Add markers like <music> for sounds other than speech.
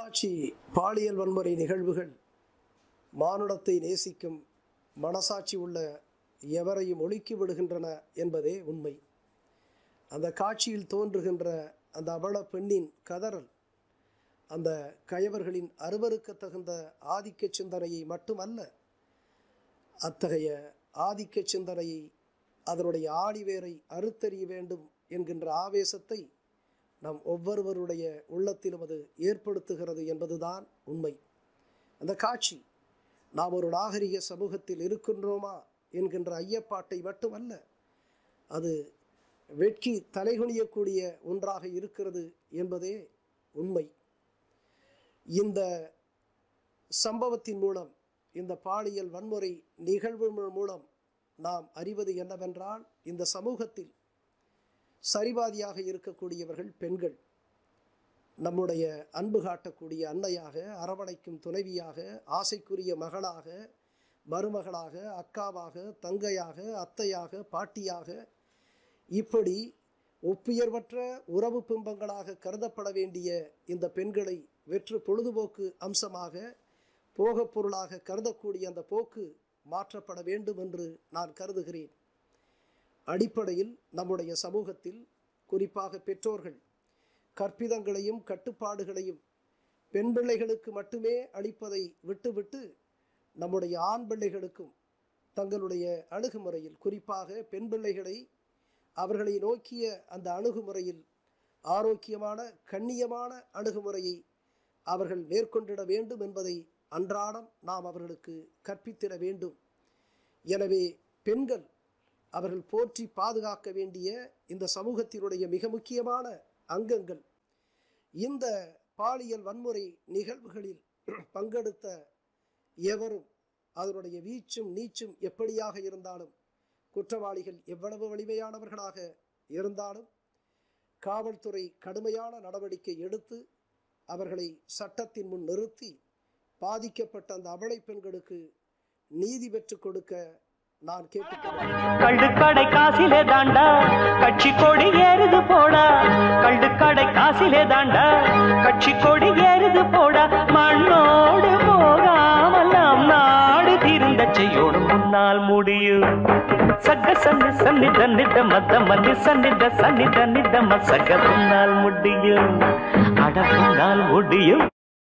பொள்ளாச்சி பாலியல் வன்முறை நிகழ்வுகள் மானுடத்தை நேசிக்கும் மனசாட்சி உள்ள எவரையும் ஒழுக்கி விடுகின்றன என்பதே உண்மை. அந்த காட்சியில் தோன்றுகின்ற அந்த அவல பெண்ணின் கதறல் அந்த கயவர்களின் அருவருக்க தகுந்த ஆதிக்க சிந்தனையை மட்டுமல்ல அத்தகைய ஆதிக்க சிந்தனையை அதனுடைய ஆடிவேரை அறுத்தறிய வேண்டும் என்கின்ற ஆவேசத்தை நம் ஒவ்வொருவருடைய உள்ளத்திலும் அது ஏற்படுத்துகிறது என்பதுதான் உண்மை. அந்த காட்சி நாம் ஒரு நாகரிக சமூகத்தில் இருக்கின்றோமா என்கின்ற ஐயப்பாட்டை மட்டுமல்ல அது வெட்கி தலைகுனியக்கூடிய ஒன்றாக இருக்கிறது என்பதே உண்மை. இந்த சம்பவத்தின் மூலம் இந்த பாலியல் வன்முறை நிகழ்வு மூலம் நாம் அறிவது என்னவென்றால் இந்த சமூகத்தில் சரிபாதியாக இருக்கக்கூடியவர்கள் பெண்கள். நம்முடைய அன்பு காட்டக்கூடிய அன்னையாக அரவணைக்கும் துணைவியாக ஆசைக்குரிய மகளாக மருமகளாக அக்காவாக தங்கையாக அத்தையாக பாட்டியாக இப்படி ஒப்புயர்வற்ற உறவு பிம்பங்களாக கருதப்பட வேண்டிய இந்த பெண்களை வெற்று பொழுதுபோக்கு அம்சமாக போகப் பொருளாக கருதக்கூடிய அந்த போக்கு மாற்றப்பட வேண்டும் என்று நான் கருதுகிறேன். அடிப்படையில் நம்முடைய சமூகத்தில் குறிப்பாக பெற்றோர்கள் கற்பிதங்களையும் கட்டுப்பாடுகளையும் பெண் பிள்ளைகளுக்கு மட்டுமே அளிப்பதை விட்டுவிட்டு நம்முடைய ஆண் பிள்ளைகளுக்கும் தங்களுடைய அணுகுமுறையில் குறிப்பாக பெண் பிள்ளைகளை அவர்களை நோக்கிய அந்த அணுகுமுறையில் ஆரோக்கியமான கண்ணியமான அணுகுமுறையை அவர்கள் மேற்கொண்டிட வேண்டும் என்பதை அன்றாடம் நாம் அவர்களுக்கு கற்பித்திட வேண்டும். எனவே பெண்கள் அவர்கள் போற்றி பாதுகாக்க வேண்டிய இந்த சமூகத்தினுடைய மிக முக்கியமான அங்கங்கள். இந்த பாலியல் வன்முறை நிகழ்வுகளில் <clears throat> பங்கெடுத்த எவரும் அதனுடைய வீச்சும் நீச்சும் எப்படியாக இருந்தாலும் குற்றவாளிகள் எவ்வளவு வலிமையானவர்களாக இருந்தாலும் காவல்துறை கடுமையான நடவடிக்கை எடுத்து அவர்களை சட்டத்தின் முன் நிறுத்தி பாதிக்கப்பட்ட அந்த அபலை பெண்களுக்கு நீதி பெற்றுக் கொடுக்க நான் கள்ளுக்கடை காசிலே தாண்டா கட்சி கொடி ஏறுது போடா. கள்ளுக்கடை காசிலே தாண்டா கட்சி கொடி ஏறுது போடா. மண்ணோடு போகாமல் நாம் நாடு தீர்ந்த செய்யோடு முன்னால் முடியும் சக்க சன்னி சன்னித நித மத்த மன்னி சன்னித சன்னித நித மசக முன்னால் முடியும். அட முன்னால் முடியும்.